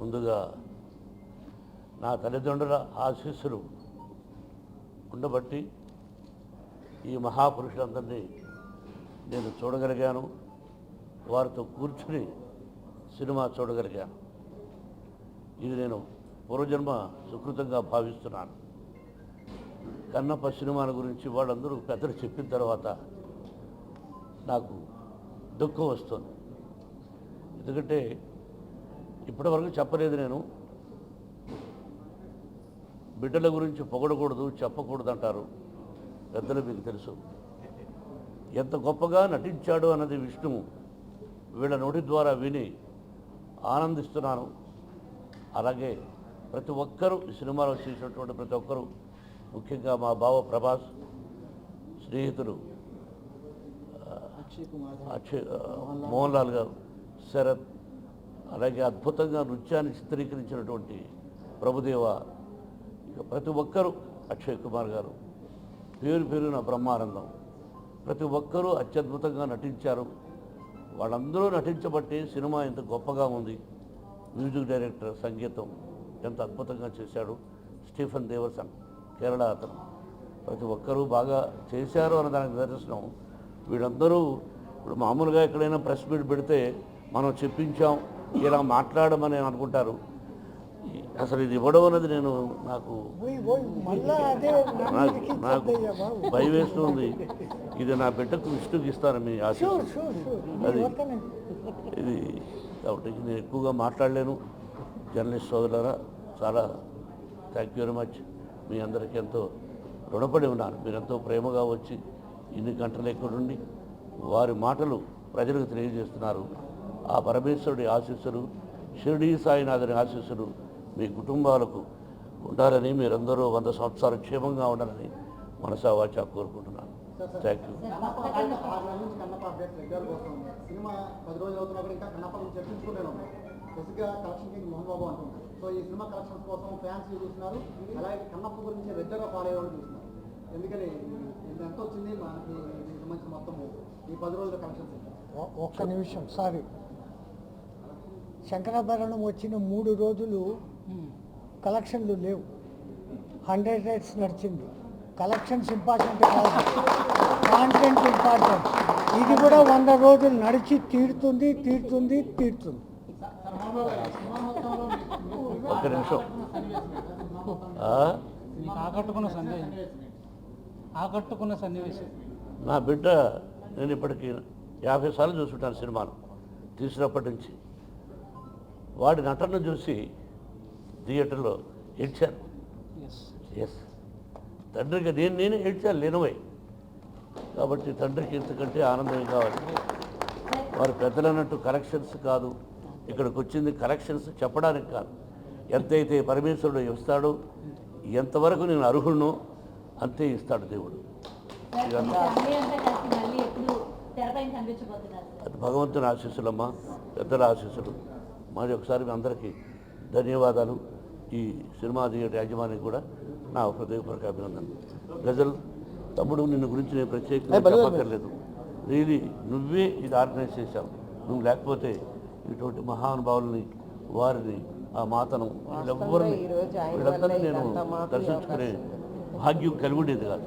ముందుగా నా తల్లిదండ్రుల ఆశీస్సులు ఉండబట్టి ఈ మహాపురుషులందరినీ నేను చూడగలిగాను. వారితో కూర్చుని సినిమా చూడగలిగాను. ఇది నేను పూర్వజన్మ సుకృతంగా భావిస్తున్నాను. కన్నప్ప సినిమాల గురించి వాళ్ళందరూ పెద్దలు చెప్పిన తర్వాత నాకు దుఃఖం వస్తుంది. ఎందుకంటే ఇప్పటివరకు చెప్పలేదు నేను. బిడ్డల గురించి పొగడకూడదు చెప్పకూడదు అంటారు పెద్దలు మీకు తెలుసు. ఎంత గొప్పగా నటించాడు అన్నది విష్ణువు. వీళ్ళ నోటి ద్వారా విని ఆనందిస్తున్నాను. అలాగే ప్రతి ఒక్కరూ ఈ సినిమాలో చేసినటువంటి ప్రతి ఒక్కరూ ముఖ్యంగా మా బావ ప్రభాస్ స్నేహితులు అక్షయ్ మోహన్ లాల్ గారు శరత్ అలాగే అద్భుతంగా నృత్యాన్ని చిత్రీకరించినటువంటి ప్రభుదేవ ఇక ప్రతి ఒక్కరూ అక్షయ్ కుమార్ గారు. పేరు పేరున బ్రహ్మానందం. ప్రతి ఒక్కరూ అత్యద్భుతంగా నటించారు. వాళ్ళందరూ నటించబట్టి సినిమా ఎంత గొప్పగా ఉంది. మ్యూజిక్ డైరెక్టర్ సంగీతం ఎంత అద్భుతంగా చేశాడు. స్టీఫెన్ దేవసన్ కేరళ అతను. ప్రతి ఒక్కరూ బాగా చేశారు అన్న దానికి నిదర్శనం. వీళ్ళందరూ ఇప్పుడు మామూలుగా ఎక్కడైనా ప్రెస్ మీట్ పెడితే మనం చెప్పించాం. ఇలా మాట్లాడమని అనుకుంటారు. అసలు ఇది ఇవ్వడం అన్నది నేను నాకు నాకు భయం వేస్తుంది. ఇది నా బిడ్డకు విష్ణుకి ఇస్తాను మీ ఆశ. అది- ఇది కాబట్టి నేను ఎక్కువగా మాట్లాడలేను. జర్నలిస్ట్ సోదరులారా చాలా థ్యాంక్ యూ వెరీ మచ్. మీ అందరికీ ఎంతో రుణపడి ఉన్నాను. మీరు ఎంతో ప్రేమగా వచ్చి ఇన్ని గంటలు ఎక్కడుండి వారి మాటలు ప్రజలకు తెలియజేస్తున్నారు. ఆ పరమేశ్వరుడి ఆశీస్సులు షిరిడీ సాయినాథుని ఆశీస్సులు మీ కుటుంబాలకు ఉండాలని మీరందరూ వంద సంవత్సరాలు క్షేమంగా ఉండాలని మనసా వాచా కోరుకుంటున్నాను థ్యాంక్ యూ సో ఈ సినిమా కలెక్షన్స్ కోసం ఫ్యాన్స్ చూస్తున్నారు. అలాగే కన్నప్ప గురించి రెగ్యులర్గా ఫాలో అయ్యేవాళ్ళు చూస్తున్నారు. ఎందుకని? ఎంత వచ్చింది? మనకి ఈ పది రోజుల కలెక్షన్స్. ఒ- ఒక్క నిమిషం సారీ. శంకరాభరణం వచ్చిన మూడు రోజులు కలెక్షన్లు లేవు. హండ్రెడ్ రేట్స్ నడిచింది. కలెక్షన్స్ ఇంపార్టెంట్ కాదు. కాంటెంట్ ఇంపార్టెంట్ ఇది కూడా వంద రోజులు నడిచి తీరుతుంది తీరుతుంది తీరుతుంది. ఒక్క నిమిషం. ఆకట్టుకున్న సన్నివేశం ఆకట్టుకున్న సన్నివేశం. నా బిడ్డ నేను ఇప్పటికి యాభై సార్లు చూసుంటాను సినిమాను తీసినప్పటి నుంచి. వాడి నటన చూసి థియేటర్లో ఏడ్చాను ఎస్ తండ్రికి నేను నేను ఏడ్చాను లేనవై. కాబట్టి తండ్రికి ఇంతకంటే ఆనందం కావాలి? వారు పెద్దలు అన్నట్టు కలెక్షన్స్ కాదు. ఇక్కడికి వచ్చింది కలెక్షన్స్ చెప్పడానికి కాదు. ఎంతైతే పరమేశ్వరుడు ఇస్తాడో ఎంతవరకు నేను అర్హుడునో అంతే ఇస్తాడు దేవుడు. అది భగవంతుని ఆశీస్సులమ్మా పెద్దల ఆశీస్సులు. మరి ఒకసారి మీ అందరికీ ధన్యవాదాలు. ఈ సినిమా థియేటర్ యాజమాన్యం కూడా నా హృదయపూర్వక అభినందనలు గజల్ తమ్ముడు నిన్ను గురించి నేను ప్రత్యేకంగా చెప్పక్కర్లేదు. రియలీ నువ్వే ఇది ఆర్గనైజ్ చేశావు. నువ్వు లేకపోతే ఇటువంటి మహానుభావుల్ని వారిని ఆ మాతను వీళ్ళెవ్వరిని వీళ్ళందరినీ నేను దర్శించుకునే భాగ్యం కలిగి ఉండేది కాదు.